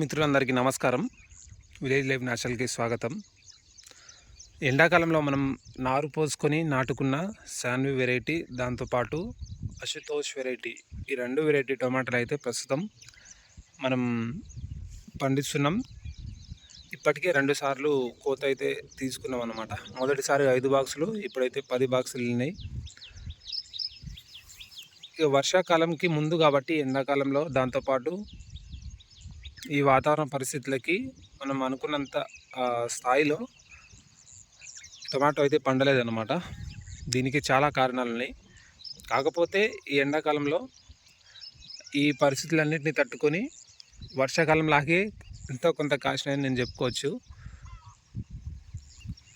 మిత్రులందరికీ నమస్కారం. Village life నేషనల్కి స్వాగతం. ఎండాకాలంలో మనం నారు పోసుకొని నాటుకున్న శాన్వి వెరైటీ దాంతోపాటు అశుతోష్ వెరైటీ ఈ రెండు వెరైటీ టొమాటోలు అయితే ప్రస్తుతం మనం పండిస్తున్నాం. ఇప్పటికే రెండు సార్లు కోత అయితే తీసుకున్నాం అనమాట మొదటిసారి ఐదు బాక్సులు ఇప్పుడైతే పది బాక్సులు వెళ్ళినాయి ఇక వర్షాకాలంకి ముందు కాబట్టి ఎండాకాలంలో దాంతోపాటు ఈ వాతావరణ పరిస్థితులకి మనం అనుకున్నంత స్థాయిలో టొమాటో అయితే పండలేదన్నమాట. దీనికి చాలా కారణాలు ఉన్నాయి కాకపోతే ఈ ఎండాకాలంలో ఈ పరిస్థితులన్నింటినీ తట్టుకొని వర్షాకాలం లాగే ఎంతో కొంత కాసినాయని నేను చెప్పుకోవచ్చు.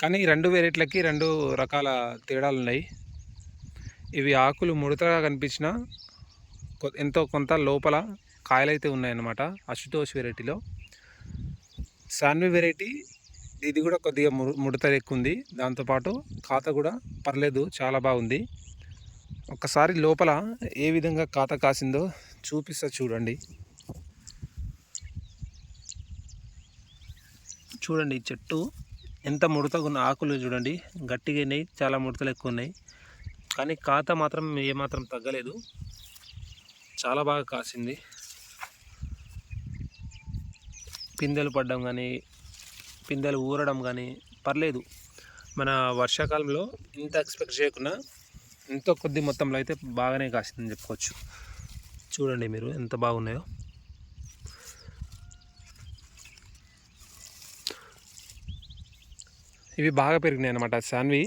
కానీ ఈ రెండు వేరేట్లకి రెండు రకాల తేడాలు ఉన్నాయి ఇవి ఆకులు ముడతగా కనిపించిన ఎంతో కొంత లోపల కాయలైతే ఉన్నాయన్నమాట. అశుతోష్ వెరైటీలో. సాన్వి వెరైటీ. ఇది కూడా కొద్దిగా ము ముడత ఎక్కువ ఉంది దాంతోపాటు ఖాత కూడా పర్లేదు చాలా బాగుంది. ఒక్కసారి లోపల ఏ విధంగా ఖాత కాసిందో చూపిస్తా చూడండి. చూడండి చెట్టు. ఎంత ముడతగా ఉన్న ఆకులు చూడండి. గట్టిగా ఉన్నాయి చాలా ముడతలు ఎక్కువ ఉన్నాయి కానీ ఖాతా మాత్రం ఏమాత్రం తగ్గలేదు. చాలా బాగా కాసింది. పిందెలు పడడం కానీ పిందెలు ఊరడం కానీ పర్లేదు. మన వర్షాకాలంలో ఇంత ఎక్స్పెక్ట్ చేయకుండా ఎంతో కొద్ది మొత్తంలో అయితే బాగానే కాసిందని చెప్పుకోవచ్చు. చూడండి మీరు ఎంత బాగున్నాయో. ఇవి బాగా పెరిగినాయి అనమాట Sanvi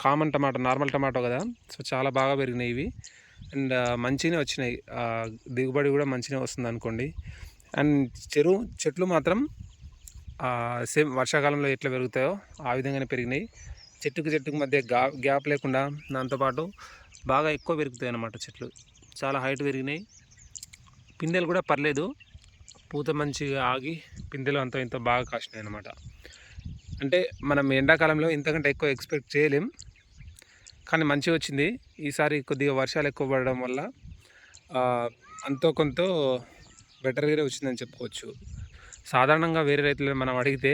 common tomato normal tomato కదా. సో చాలా బాగా పెరిగినాయి ఇవి. అండ్ మంచిగానే వచ్చినాయి. దిగుబడి కూడా మంచిగా వస్తుంది అనుకోండి అండ్ చెరువు చెట్లు మాత్రం సేమ్ వర్షాకాలంలో ఎట్లా పెరుగుతాయో ఆ విధంగానే పెరిగినాయి. చెట్టుకు చెట్టుకు మధ్య గా గ్యాప్ లేకుండా దాంతోపాటు బాగా ఎక్కువ పెరుగుతాయి అన్నమాట చెట్లు. చాలా హైట్ పెరిగినాయి. పిందెలు కూడా పర్లేదు. పూత మంచిగా ఆగి పిందెలు అంత ఇంత బాగా కాసినాయి అన్నమాట అంటే మనం ఎండాకాలంలో ఇంతకంటే ఎక్కువ ఎక్స్పెక్ట్ చేయలేం. కానీ మంచిగా వచ్చింది. ఈసారి కొద్దిగా వర్షాలు ఎక్కువ పడడం వల్ల అంతో కొంత బెటర్గానే వచ్చిందని చెప్పుకోవచ్చు. సాధారణంగా వేరే రైతులను మనం అడిగితే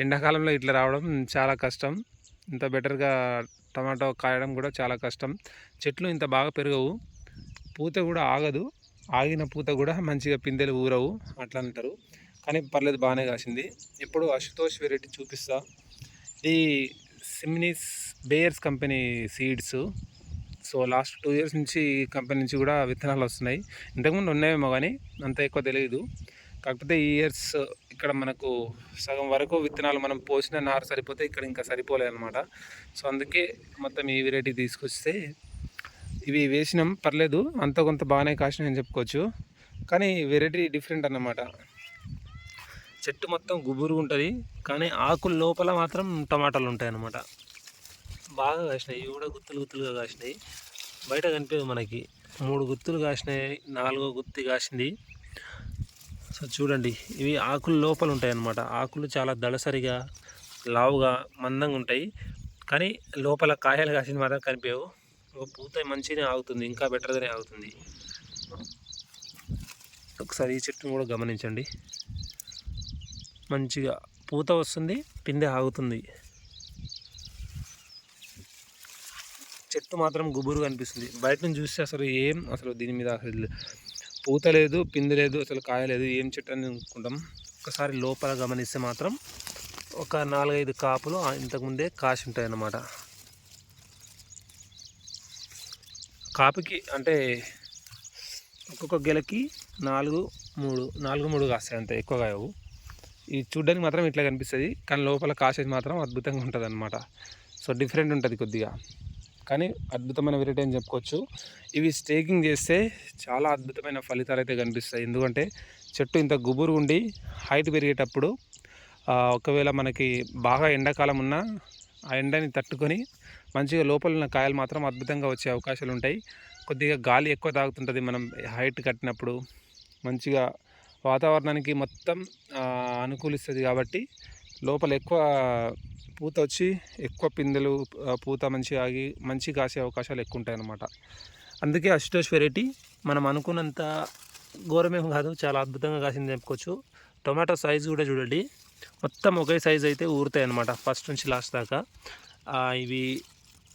ఎండాకాలంలో ఇట్లా రావడం చాలా కష్టం. ఇంత బెటర్గా టమాటో కాయడం కూడా చాలా కష్టం. చెట్లు ఇంత బాగా పెరగవు. పూత కూడా ఆగదు. ఆగిన పూత కూడా మంచిగా పిందెలు ఊరవు. అట్లా అంటారు. కానీ పర్లేదు బాగానే కాసింది. ఇప్పుడు అశుతోష్ వెరైటీ చూపిస్తా. ఇది Seminis Bayers company seeds. So last two years నుంచి కంపెనీ నుంచి కూడా విత్తనాలు వస్తున్నాయి. ఇంతకుముందు ఉన్నాయేమో కానీ అంత ఎక్కువ తెలియదు కాకపోతే ఈ ఇయర్స్ ఇక్కడ మనకు సగం వరకు విత్తనాలు మనం పోసిన నారు సరిపోతే ఇక్కడ ఇంకా సరిపోలేదు అనమాట సో అందుకే మొత్తం ఈ వెరైటీ తీసుకొస్తే ఇవి వేసినాం. పర్లేదు అంత కొంత బాగానే కాసినాయి అని చెప్పుకోవచ్చు. కానీ వెరైటీ డిఫరెంట్ అన్నమాట. చెట్టు మొత్తం గుబురు ఉంటుంది. కానీ ఆకుల లోపల మాత్రం టమాటాలు ఉంటాయి అన్నమాట బాగా కాసినాయి. ఇవి కూడా గుత్తులు గుత్తులుగా కాసినాయి. బయట కనిపించదు మనకి. మూడు గుత్తులు కాసినాయి. నాలుగో గుత్తి కాసింది. సో చూడండి ఇవి ఆకులు లోపల ఉంటాయి అన్నమాట ఆకులు చాలా దళసరిగా లావుగా మందంగా ఉంటాయి. కానీ లోపల కాయలు కాసింది మాత్రం కనిపించవు. ఓ పూత మంచిగానే ఆగుతుంది. ఇంకా బెటర్గానే ఆగుతుంది. ఒకసారి ఈ చెట్టును కూడా గమనించండి. మంచిగా పూత వస్తుంది పిందె ఆగుతుంది. చెట్టు మాత్రం గుబురు కనిపిస్తుంది. బయట నుంచి చూస్తే అసలు ఏం అసలు దీని మీద అసలు పూత లేదు పిందె లేదు అసలు కాయ లేదు ఏం చెట్టు అని అనుకుంటాం. ఒకసారి లోపల గమనిస్తే మాత్రం ఒక నాలుగైదు కాపులు ఇంతకుముందే కాసి ఉంటాయి అన్నమాట కాపుకి అంటే ఒక్కొక్క గెలకి నాలుగు మూడు నాలుగు మూడు కాస్తాయి అంతే ఎక్కువ కావు ఇది చూడ్డానికి మాత్రం ఇట్లా కనిపిస్తుంది కానీ లోపల కాసేది మాత్రం అద్భుతంగా ఉంటుంది అనమాట సో డిఫరెంట్ ఉంటుంది కొద్దిగా. కానీ అద్భుతమైన వెరైటీ అని చెప్పుకోవచ్చు. ఇవి స్టేకింగ్ చేస్తే చాలా అద్భుతమైన ఫలితాలు అయితే కనిపిస్తాయి. ఎందుకంటే చెట్టు ఇంత గుబురు ఉండి హైట్ పెరిగేటప్పుడు ఒకవేళ మనకి బాగా ఎండాకాలం ఉన్నా ఆ ఎండని తట్టుకొని మంచిగా లోపల ఉన్న కాయలు మాత్రం అద్భుతంగా వచ్చే అవకాశాలు ఉంటాయి. కొద్దిగా గాలి ఎక్కువ తాగుతుంటుంది మనం హైట్ కట్టినప్పుడు. మంచిగా వాతావరణానికి మొత్తం అనుకూలిస్తుంది కాబట్టి లోపల ఎక్కువ పూత వచ్చి ఎక్కువ పిందెలు పూత మంచిగా ఆగి మంచి కాసే అవకాశాలు ఎక్కువ ఉంటాయి అన్నమాట అందుకే అశుతోష్ వెరైటీ మనం అనుకున్నంత ఘోరమేం కాదు చాలా అద్భుతంగా కాసింది చెప్పుకోవచ్చు. టొమాటో సైజు కూడా చూడండి. మొత్తం ఒకే సైజు అయితే ఊరుతాయి అన్నమాట ఫస్ట్ నుంచి లాస్ట్ దాకా. ఇవి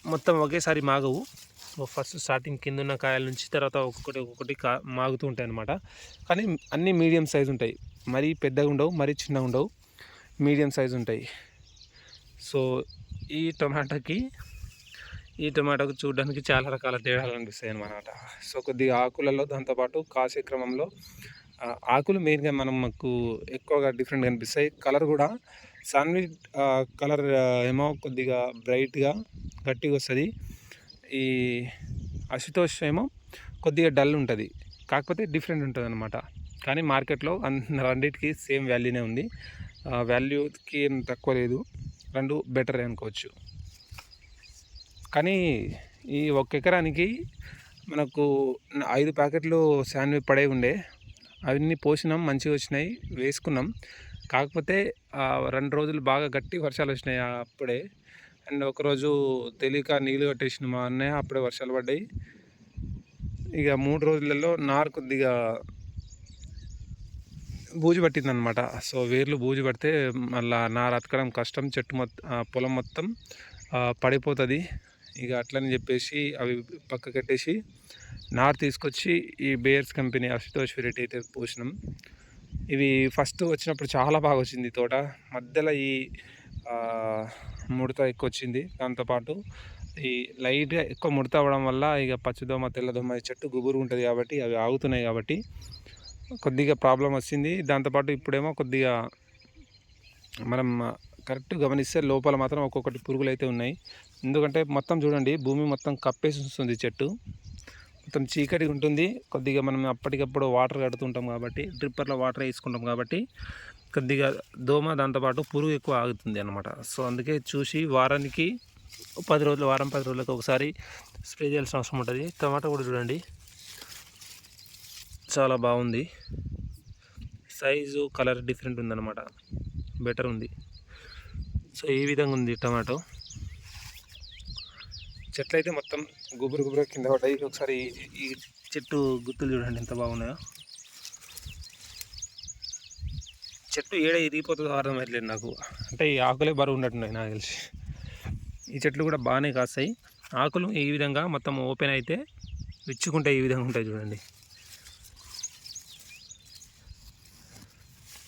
మొత్తం ఒకేసారి మాగవు. ఫస్ట్ స్టార్టింగ్ కింద ఉన్న కాయల నుంచి తర్వాత ఒక్కొక్కటి ఒక్కొక్కటి కా మాగుతూ ఉంటాయి అన్నమాట కానీ అన్నీ మీడియం సైజు ఉంటాయి. మరీ పెద్దగా ఉండవు మరీ చిన్నగా ఉండవు. మీడియం సైజు ఉంటాయి. సో ఈ టొమాటోకి ఈ టొమాటోకి చూడడానికి చాలా రకాల తేడాలు అనిపిస్తాయి అన్నమాట. సో కొద్దిగా ఆకులలో దాంతోపాటు కాసే క్రమంలో ఆకులు మెయిన్గా మనం మాకు ఎక్కువగా డిఫరెంట్గా కనిపిస్తాయి. కలర్ కూడా సాన్వి కలర్ ఏమో కొద్దిగా బ్రైట్గా గట్టిగా వస్తుంది. ఈ అశుతోష్ ఏమో కొద్దిగా డల్ ఉంటుంది. కాకపోతే డిఫరెంట్ ఉంటుంది అనమాట కానీ మార్కెట్లో అన్ రెండింటికి సేమ్ వాల్యూనే ఉంది. వాల్యూకి ఏం తక్కువ లేదు. రెండు బెటర్ అనుకోవచ్చు. కానీ ఈ ఒక ఎకరానికి మనకు ఐదు ప్యాకెట్లు శాండ్విచ్ పడే ఉండే. అవన్నీ పోసినాం మంచిగా వచ్చినాయి వేసుకున్నాం. కాకపోతే రెండు రోజులు బాగా గట్టి వర్షాలు వచ్చినాయి అప్పుడే. అండ్ ఒకరోజు తెలియక నీళ్ళు కట్టేసిన మా అన్నయ్య అప్పుడే వర్షాలు పడ్డాయి. ఇక మూడు రోజులలో నారు కొద్దిగా బూజు పట్టిందనమాట సో వేర్లు బూజు పడితే మళ్ళా నారు అతకడం కష్టం చెట్టు మొత్తం పొలం మొత్తం పడిపోతుంది. ఇక అట్లని చెప్పేసి అవి పక్క కట్టేసి నారు తీసుకొచ్చి ఈ బేయర్స్ కంపెనీ అశుతోష్ వెరైటీ అయితే పోసినాం. ఇవి ఫస్ట్ వచ్చినప్పుడు చాలా బాగా వచ్చింది తోట. మధ్యలో ఈ ముడత ఎక్కువ వచ్చింది. దాంతోపాటు ఈ లైట్గా ఎక్కువ ముడత అవ్వడం వల్ల ఇక పచ్చదోమ తెల్లదోమ చెట్టు గుబురు ఉంటుంది కాబట్టి అవి ఆగుతున్నాయి కాబట్టి కొద్దిగా ప్రాబ్లం వచ్చింది. దాంతోపాటు ఇప్పుడేమో కొద్దిగా మనం కరెక్ట్ గమనిస్తే లోపల మాత్రం ఒక్కొక్కటి పురుగులు అయితే ఉన్నాయి. ఎందుకంటే మొత్తం చూడండి భూమి మొత్తం కప్పేసి వస్తుంది చెట్టు. మొత్తం చీకటిగా ఉంటుంది. కొద్దిగా మనం అప్పటికప్పుడు వాటర్ కడుతుంటాం కాబట్టి డ్రిప్పర్లో వాటర్ వేసుకుంటాం కాబట్టి కొద్దిగా దోమ దాంతోపాటు పురుగు ఎక్కువ ఆగుతుంది అనమాట సో అందుకే చూసి వారానికి పది రోజులు వారం పది రోజులకు ఒకసారి స్ప్రే చేయాల్సిన అవసరం ఉంటుంది. టమాటా కూడా చూడండి. చాలా బాగుంది. సైజు కలర్ డిఫరెంట్ ఉందన్నమాట. బెటర్ ఉంది. సో ఈ విధంగా ఉంది టమాటో. చెట్లు అయితే మొత్తం గుబురు గుబురు కింద పడ్డాయి. ఒకసారి ఈ- చెట్టు గుత్తులు చూడండి ఎంత బాగున్నాయో. చెట్టు ఏడ ఇరిగిపోతుందో అర్థమైతలేదు నాకు. అంటే ఈ ఆకులే బరువు ఉన్నట్టున్నాయి నాకు తెలిసి. ఈ చెట్లు కూడా బాగానే కాస్తాయి. ఆకులు ఈ విధంగా మొత్తం ఓపెన్ అయితే విచ్చుకుంటాయి ఈ విధంగా ఉంటాయి చూడండి.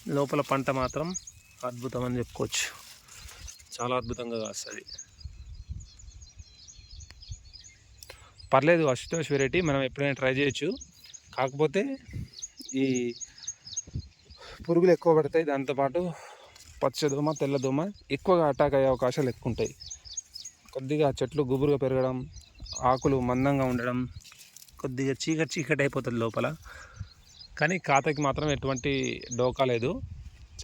లోపల పంట మాత్రం అద్భుతం అని చెప్పుకోవచ్చు. చాలా అద్భుతంగా కాస్తుంది. పర్లేదు అశుతోష్ వెరైటీ మనం ఎప్పుడైనా ట్రై చేయొచ్చు. కాకపోతే ఈ పురుగులు ఎక్కువ పడతాయి దాంతోపాటు పచ్చదోమ తెల్లదోమ ఎక్కువగా అటాక్ అయ్యే అవకాశాలు ఎక్కువ ఉంటాయి. కొద్దిగా చెట్లు గుబురుగా పెరగడం ఆకులు మందంగా ఉండడం కొద్దిగా చీకటి చీకటి అయిపోతుంది లోపల. కానీ ఖాతాకి మాత్రం ఎటువంటి డోకా లేదు.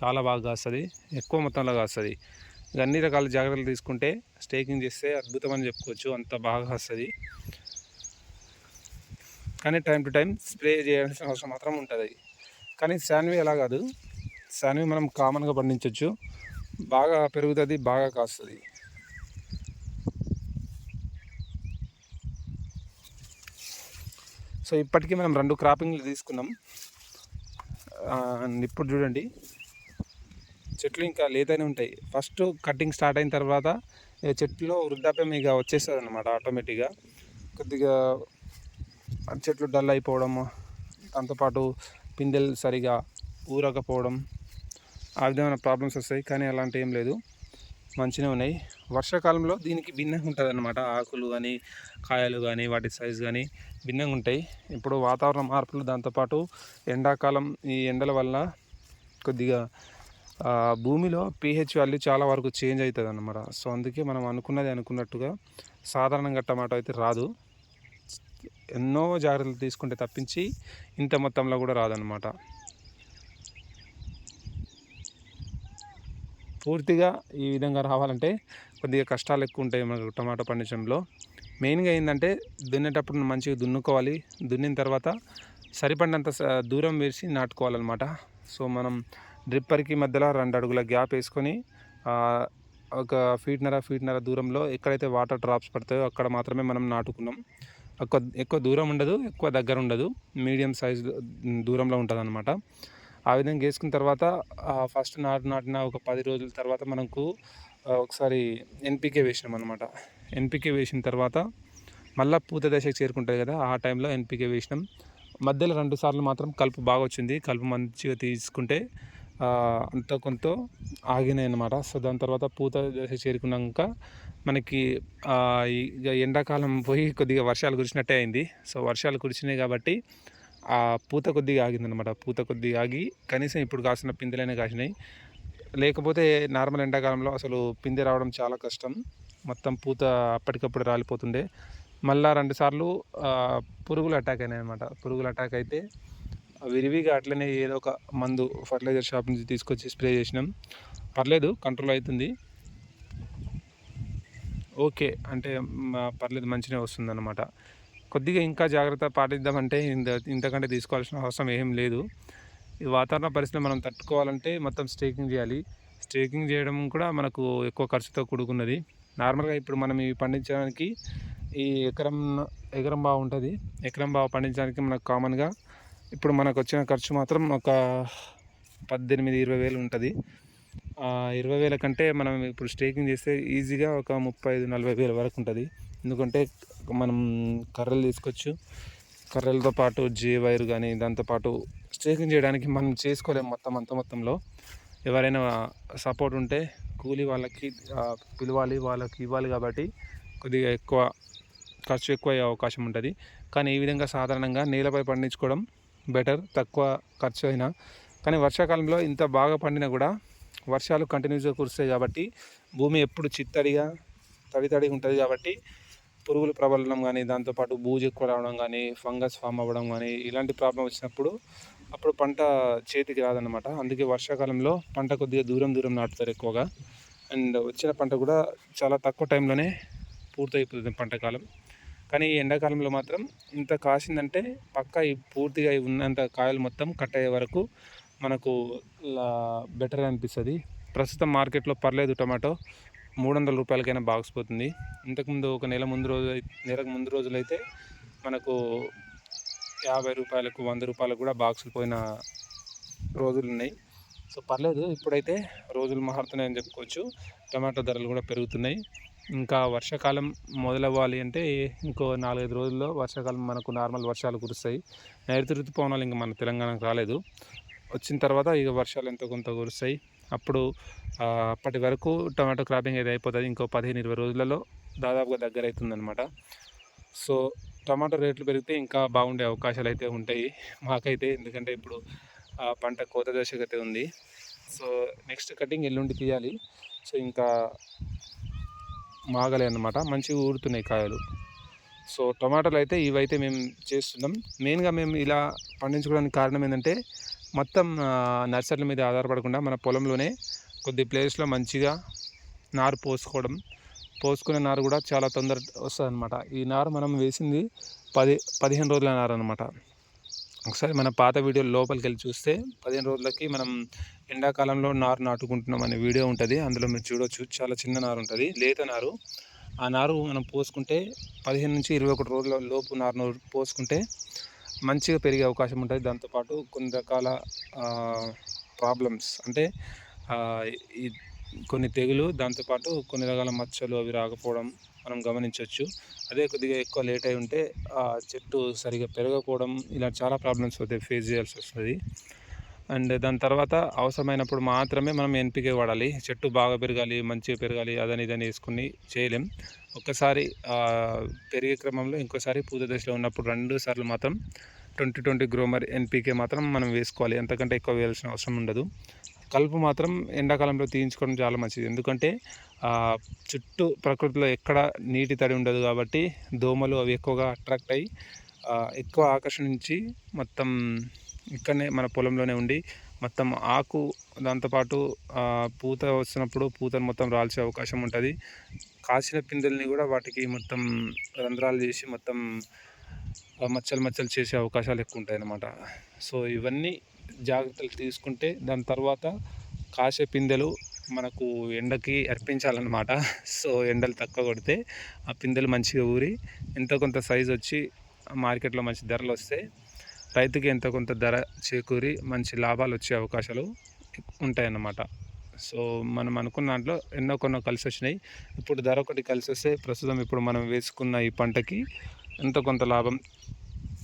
చాలా బాగా కాస్తుంది. ఎక్కువ మొత్తంలో కాస్తుంది. అన్ని రకాల జాగ్రత్తలు తీసుకుంటే స్టేకింగ్ చేస్తే అద్భుతం అని చెప్పుకోవచ్చు. అంత బాగా వస్తుంది కానీ టైం టు టైం స్ప్రే చేయాల్సిన అవసరం మాత్రం ఉంటుంది. కానీ శాన్వి అలా కాదు. శాన్వి మనం కామన్గా పండించవచ్చు బాగా పెరుగుతుంది బాగా కాస్తుంది. సో ఇప్పటికీ మనం రెండు క్రాపింగ్లు తీసుకున్నాం. ఇప్పుడు చూడండి. చెట్లు ఇంకా లేతనే ఉంటాయి. ఫస్ట్ కటింగ్ స్టార్ట్ అయిన తర్వాత చెట్లు వృద్ధాప్యం ఇక వచ్చేస్తుంది అనమాట ఆటోమేటిక్గా. కొద్దిగా చెట్లు డల్ అయిపోవడం దాంతోపాటు పిందెలు సరిగా ఊరకపోవడం ఆ విధమైన ప్రాబ్లమ్స్ వస్తాయి. కానీ అలాంటి ఏం లేదు. మంచిగా ఉన్నాయి. వర్షాకాలంలో దీనికి భిన్నంగా ఉంటుంది అనమాట ఆకులు కానీ కాయలు కానీ వాటి సైజు కానీ భిన్నంగా ఉంటాయి. ఇప్పుడు వాతావరణ మార్పులు దాంతోపాటు ఎండాకాలం ఈ ఎండల వల్ల కొద్దిగా భూమిలో పీహెచ్ వాల్యూ చాలా వరకు చేంజ్ అవుతుంది అన్నమాట సో అందుకే మనం అనుకున్నది అనుకున్నట్టుగా సాధారణంగా టమాటో అయితే రాదు. ఎన్నో జాగ్రత్తలు తీసుకుంటే తప్పించి ఇంత మొత్తంలో కూడా రాదనమాట పూర్తిగా ఈ విధంగా రావాలంటే కొద్దిగా కష్టాలు ఎక్కువ ఉంటాయి మనకు టమాటో పండించడంలో. మెయిన్గా ఏంటంటే దున్నేటప్పుడు మంచిగా దున్నుకోవాలి. దున్నిన తర్వాత సరిపడినంత స- దూరం వేసి నాటుకోవాలన్నమాట. సో మనం డ్రిప్పర్కి మధ్యలో రెండు అడుగుల గ్యాప్ వేసుకొని ఒక ఫీట్నర ఫీట్నర దూరంలో ఎక్కడైతే వాటర్ డ్రాప్స్ పడతాయో అక్కడ మాత్రమే మనం నాటుకున్నాం. ఎక్కువ ఎక్కువ దూరం ఉండదు ఎక్కువ దగ్గర ఉండదు. మీడియం సైజ్ దూరంలో ఉంటుంది అనమాట ఆ విధంగా వేసుకున్న తర్వాత ఫస్ట్ నాటు నాటిన ఒక పది రోజుల తర్వాత మనకు ఒకసారి ఎన్పికే వేసినాం అనమాట ఎన్పికే వేసిన తర్వాత మళ్ళీ పూత దశకు చేరుకుంటుంది కదా ఆ టైంలో ఎన్పికే వేసినాం. మధ్యలో రెండు సార్లు మాత్రం కలుపు బాగా వచ్చింది. కలుపు మంచిగా తీసుకుంటే అంత కొంత ఆగినాయి అనమాట సో దాని తర్వాత పూత దశ చేరుకున్నాక మనకి ఇక ఎండాకాలం పోయి కొద్దిగా వర్షాలు కురిసినట్టే అయింది. సో వర్షాలు కురిచినాయి కాబట్టి ఆ పూత కొద్దిగా ఆగిందనమాట పూత కొద్దిగా ఆగి కనీసం ఇప్పుడు కాసిన పిందెలైనా కాసినాయి. లేకపోతే నార్మల్ ఎండాకాలంలో అసలు పిందె రావడం చాలా కష్టం. మొత్తం పూత అప్పటికప్పుడు రాలిపోతుండే. మళ్ళా రెండుసార్లు పురుగులు అటాక్ అయినాయి అనమాట పురుగులు అటాక్ అయితే విరివిగా అట్లనే ఏదో ఒక మందు ఫర్టిలైజర్ షాప్ నుంచి తీసుకొచ్చి స్ప్రే చేసినాం. పర్లేదు కంట్రోల్ అవుతుంది ఓకే అంటే పర్లేదు మంచిగా వస్తుంది అనమాట కొద్దిగా ఇంకా జాగ్రత్త పాటిద్దామంటే ఇంత ఇంతకంటే తీసుకోవాల్సిన అవసరం ఏం లేదు. ఈ వాతావరణ పరిస్థితిని మనం తట్టుకోవాలంటే మొత్తం స్టేకింగ్ చేయాలి. స్టేకింగ్ చేయడం కూడా మనకు ఎక్కువ ఖర్చుతో కూడుకున్నది. నార్మల్గా ఇప్పుడు మనం ఇవి పండించడానికి ఈ ఎకరం ఎకరం బావ ఉంటుంది. ఎకరం బావ పండించడానికి మనకు కామన్గా ఇప్పుడు మనకు వచ్చిన ఖర్చు మాత్రం ఒక పద్దెనిమిది ఇరవై వేలు ఉంటుంది. ఇరవై వేల కంటే మనం ఇప్పుడు స్టేకింగ్ చేస్తే ఈజీగా ఒక ముప్పై ఐదు నలభై వేల వరకు ఉంటుంది. ఎందుకంటే మనం కర్రలు తీసుకోవచ్చు. కర్రలతో పాటు జే వైర్ కానీ దాంతోపాటు స్ట్రేకింగ్ చేయడానికి మనం చేసుకోలేము మొత్తం అంత మొత్తంలో. ఎవరైనా సపోర్ట్ ఉంటే కూలి వాళ్ళకి పిలవాలి వాళ్ళకి ఇవ్వాలి కాబట్టి కొద్దిగా ఎక్కువ ఖర్చు ఎక్కువ అయ్యే అవకాశం ఉంటుంది. కానీ ఈ విధంగా సాధారణంగా నేలపై పండించుకోవడం బెటర్ తక్కువ ఖర్చు అయినా. కానీ వర్షాకాలంలో ఇంత బాగా పండినా కూడా వర్షాలు కంటిన్యూస్గా కురుస్తాయి కాబట్టి భూమి ఎప్పుడు చిత్తడిగా తడి తడిగా ఉంటుంది కాబట్టి పురుగుల ప్రబలడం కానీ దాంతోపాటు బూజు ఎక్కువ రావడం కానీ ఫంగస్ ఫామ్ అవ్వడం కానీ ఇలాంటి ప్రాబ్లం వచ్చినప్పుడు అప్పుడు పంట చేతికి రాదనమాట అందుకే వర్షాకాలంలో పంట కొద్దిగా దూరం దూరం నాటుతారు ఎక్కువగా. అండ్ వచ్చిన పంట కూడా చాలా తక్కువ టైంలోనే పూర్తయిపోతుంది పంట కాలం కానీ ఈ ఎండాకాలంలో మాత్రం ఇంత కాసిందంటే పక్కా ఈ పూర్తిగా ఉన్నంత కాయలు మొత్తం కట్ అయ్యే వరకు మనకు బెటర్ అనిపిస్తుంది. ప్రస్తుతం మార్కెట్లో పర్లేదు టమాటో మూడు వందల రూపాయలకైనా బాక్స్ పోతుంది. ఇంతకుముందు ఒక నెల ముందు రోజు నెలకు ముందు రోజులైతే మనకు యాభై రూపాయలకు వంద రూపాయలకు కూడా బాక్సులు పోయిన రోజులు ఉన్నాయి. సో పర్లేదు ఇప్పుడైతే రోజులు మారుతున్నాయని చెప్పుకోవచ్చు. టమాటో ధరలు కూడా పెరుగుతున్నాయి. ఇంకా వర్షాకాలం మొదలవ్వాలి అంటే ఇంకో నాలుగైదు రోజుల్లో వర్షాకాలం మనకు నార్మల్ వర్షాలు కురుస్తాయి. నైరుతి ఋతుపవనాలు ఇంకా మన తెలంగాణకు రాలేదు. వచ్చిన తర్వాత ఇక వర్షాలు ఎంతో కొంత కురుస్తాయి. అప్పుడు అప్పటి వరకు టమాటో క్రాపింగ్ అయితే అయిపోతుంది? ఇంకో పదిహేను ఇరవై రోజులలో దాదాపుగా దగ్గర అవుతుందన్నమాట సో టమాటో రేట్లు పెరిగితే ఇంకా బాగుండే అవకాశాలు అయితే ఉంటాయి. మాకైతే ఎందుకంటే ఇప్పుడు ఆ పంట కోత దశకైతే ఉంది. సో నెక్స్ట్ కటింగ్ ఎల్లుండి తీయాలి. సో ఇంకా మాగలే అన్నమాట. మంచిగా ఊరుతున్నాయి కాయలు. సో టమాటాలు అయితే ఇవైతే మేము చేస్తున్నాం. మెయిన్గా మేము ఇలా పండించుకోవడానికి కారణం ఏంటంటే మొత్తం నర్సరీల మీద ఆధారపడకుండా మన పొలంలోనే కొద్ది ప్లేస్లో మంచిగా నారు పోసుకోవడం పోసుకునే నారు కూడా చాలా తొందర వస్తుంది అనమాట ఈ నారు మనం వేసింది పది పదిహేను రోజుల నారు అనమాట ఒకసారి మన పాత వీడియో లోపలికి వెళ్ళి చూస్తే పదిహేను రోజులకి మనం ఎండాకాలంలో నారు నాటుకుంటున్నాం అనే వీడియో ఉంటుంది. అందులో మీరు చూడొచ్చు. చాలా చిన్న నారు ఉంటుంది. లేత నారు. ఆ నారు మనం పోసుకుంటే పదిహేను నుంచి ఇరవై ఒకటి రోజుల లోపు నారును పోసుకుంటే మంచిగా పెరిగే అవకాశం ఉంటుంది. దాంతోపాటు కొన్ని రకాల ప్రాబ్లమ్స్ అంటే ఈ కొన్ని తెగులు దాంతోపాటు కొన్ని రకాల మచ్చలు అవి రాకపోవడం మనం గమనించవచ్చు అదే కొద్దిగా ఎక్కువ లేట్ అయి ఉంటే ఆ చెట్టు సరిగా పెరగకపోవడం ఇలా చాలా ప్రాబ్లమ్స్ అయితే ఫేస్ చేయాల్సి వస్తుంది. అండ్ దాని తర్వాత అవసరమైనప్పుడు మాత్రమే మనం ఎన్పికే వాడాలి. చెట్టు బాగా పెరగాలి మంచిగా పెరగాలి అదని ఇదని వేసుకుని చేయలేం. ఒక్కసారి పెరిగే క్రమంలో ఇంకోసారి పూత దశలో ఉన్నప్పుడు రెండు సార్లు మాత్రం ట్వంటీ ట్వంటీ గ్రోమర్ ఎన్పికే మాత్రం మనం వేసుకోవాలి. ఎంతకంటే ఎక్కువ వేయాల్సిన అవసరం ఉండదు. కలుపు మాత్రం ఎండాకాలంలో తీయించుకోవడం చాలా మంచిది. ఎందుకంటే చుట్టూ ప్రకృతిలో ఎక్కడ నీటి తడి ఉండదు కాబట్టి దోమలు అవి ఎక్కువగా అట్రాక్ట్ అయ్యి ఎక్కువ ఆకర్షించి మొత్తం ఇక్కడనే మన పొలంలోనే ఉండి మొత్తం ఆకు దాంతోపాటు పూత వస్తున్నప్పుడు పూతను మొత్తం రాల్చే అవకాశం ఉంటుంది. కాసిన పిందెల్ని కూడా వాటికి మొత్తం రంధ్రాలు చేసి మొత్తం మచ్చలు మచ్చలు చేసే అవకాశాలు ఎక్కువ ఉంటాయి అన్నమాట సో ఇవన్నీ జాగ్రత్తలు తీసుకుంటే దాని తర్వాత కాసే పిందెలు మనకు ఎండకి అర్పించాలన్నమాట. సో ఎండలు తక్కువ కొడితే ఆ పిందెలు మంచిగా ఊరి ఎంతో కొంత సైజు వచ్చి మార్కెట్లో మంచి ధరలు వస్తే రైతుకి ఎంతో కొంత ధర చేకూరి మంచి లాభాలు వచ్చే అవకాశాలు ఉంటాయన్నమాట. సో మనం అనుకున్న దాంట్లో ఎన్నో కొన్నో కలిసి వచ్చినాయి. ఇప్పుడు ధర ఒకటి కలిసి వస్తే ప్రస్తుతం ఇప్పుడు మనం వేసుకున్న ఈ పంటకి ఎంతో కొంత లాభం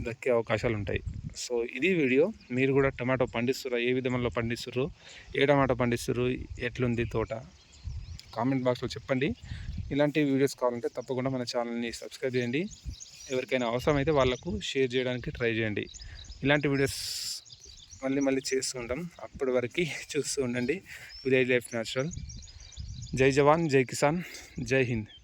దక్కే అవకాశాలు ఉంటాయి. సో ఇది వీడియో. మీరు కూడా టమాటో పండిస్తురా? ఏ విధంలో పండిస్తుర్రు? ఏ టమాటో పండిస్తుర్రు? ఎట్లుంది తోట? కామెంట్ బాక్స్లో చెప్పండి. ఇలాంటి వీడియోస్ కావాలంటే తప్పకుండా మన ఛానల్ని సబ్స్క్రైబ్ చేయండి. ఎవరికైనా అవసరమైతే వాళ్ళకు షేర్ చేయడానికి ట్రై చేయండి. ఇలాంటి వీడియోస్ మళ్ళీ మళ్ళీ చేస్తూ ఉంటాం. అప్పటి వరకు చూస్తూ ఉండండి. Village life natural. జై జవాన్ జై కిసాన్ జై హింద్.